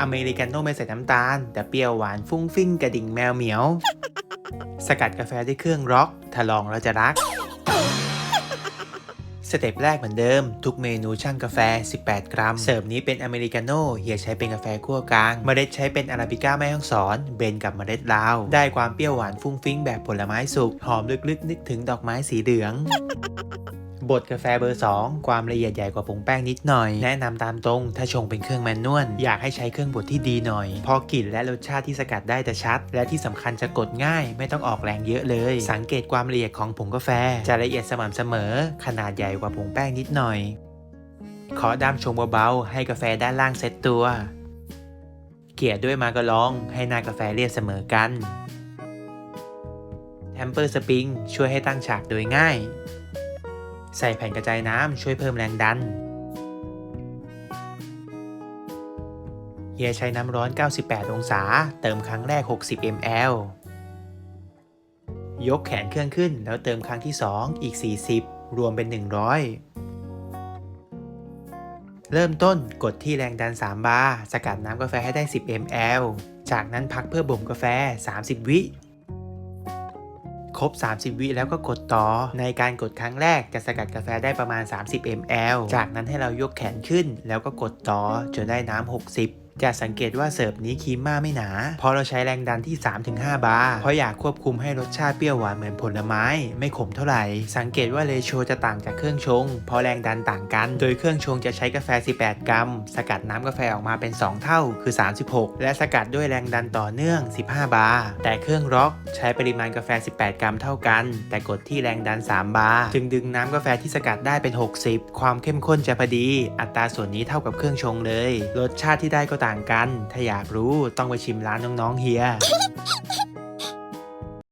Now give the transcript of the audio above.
อเมริกาโน่ไม่ใส่น้ำตาล แต่เปรี้ยวหวานฟุ้งฟิ้งกระดิ่งแมวเหมียว สกัดกาแฟด้วยเครื่องร็อกถ้าลองแล้วจะรัก สเต็ปแรกเหมือนเดิม ทุกเมนูช่างกาแฟ 18 กรัม เสิร์ฟนี้เป็นอเมริกาโน่เฮียใช้เป็นกาแฟคั่วกลาง เมล็ดใช้เป็นอาราบิก้าแม่ฮ่องสอน เบนกับเมล็ดลาว ได้ความเปรี้ยวหวานฟุ้งฟิ้งแบบผลไม้สุก หอมลึกๆ นึกถึงดอกไม้สีเหลือง บดกาแฟเบอร์ 2 ความละเอียดใหญ่กว่าผงแป้งนิดหน่อย แนะนำตามตรง ถ้าชงเป็นเครื่องแมนนวลอยากให้ใช้เครื่องบดที่ดีหน่อย พอกลิ่นและรสชาติที่สกัดได้จะชัด และที่สำคัญจะกดง่าย ไม่ต้องออกแรงเยอะเลย สังเกตความละเอียดของผงกาแฟ จะละเอียดสม่ำเสมอ ขนาดใหญ่กว่าผงแป้งนิดหน่อยขอด้ามชงเบาๆให้กาแฟด้านล่างเซตตัว เกลี่ยด้วยมากระลองให้หน้ากาแฟเรียบเสมอกันแทมเปอร์สปริงช่วยให้ตั้งฉากโดยง่าย ใส่แผ่นกระจายน้ำช่วยเพิ่มแรงดัน เฮียใช้น้ำร้อน 98 องศา เติมครั้งแรก 60 ml ยกแขนเครื่องขึ้นแล้วเติมครั้งที่ 2 อีก 40 รวมเป็น 100 เริ่มต้นกดที่แรงดัน 3 บาร์ สกัดน้ำกาแฟให้ได้ 10 ml จากนั้นพักเพื่อบ่มกาแฟ 30 วิ ครบ 30 วิแล้วก็กดต่อ ในการกดครั้งแรกจะสกัดกาแฟได้ประมาณ 30 ml จากนั้นให้เรายกแขนขึ้น แล้วก็กดต่อจนได้น้ำ60 จะสังเกตว่าเสิร์ฟนี้ครีมมาไม่หนา เพราะเราใช้แรงดันที่ 3-5 บาร์เพราะอยากควบคุมให้รสชาติเปรี้ยวหวานเหมือนผลไม้ ไม่ขมเท่าไหร่ สังเกตว่าเลโชจะต่างจากเครื่องชง เพราะแรงดันต่างกัน โดยเครื่องชงจะใช้กาแฟ 18 กรัม สกัดน้ำกาแฟออกมาเป็น 2 เท่าคือ 36 และสกัดด้วยแรงดันต่อเนื่อง 15 บาร์แต่เครื่องร็อกใช้ปริมาณกาแฟ 18 กรัมเท่ากัน แต่กดที่แรงดัน 3 บาร์จึงดึงน้ำกาแฟที่สกัดได้เป็น 60 ความเข้มข้นจะพอดี อัตราส่วนนี้เท่ากับเครื่องชงเลย รสชาติที่ได้ก็ต่างต่างกัน ถ้าอยากรู้ต้องไปชิมร้านน้องๆเฮีย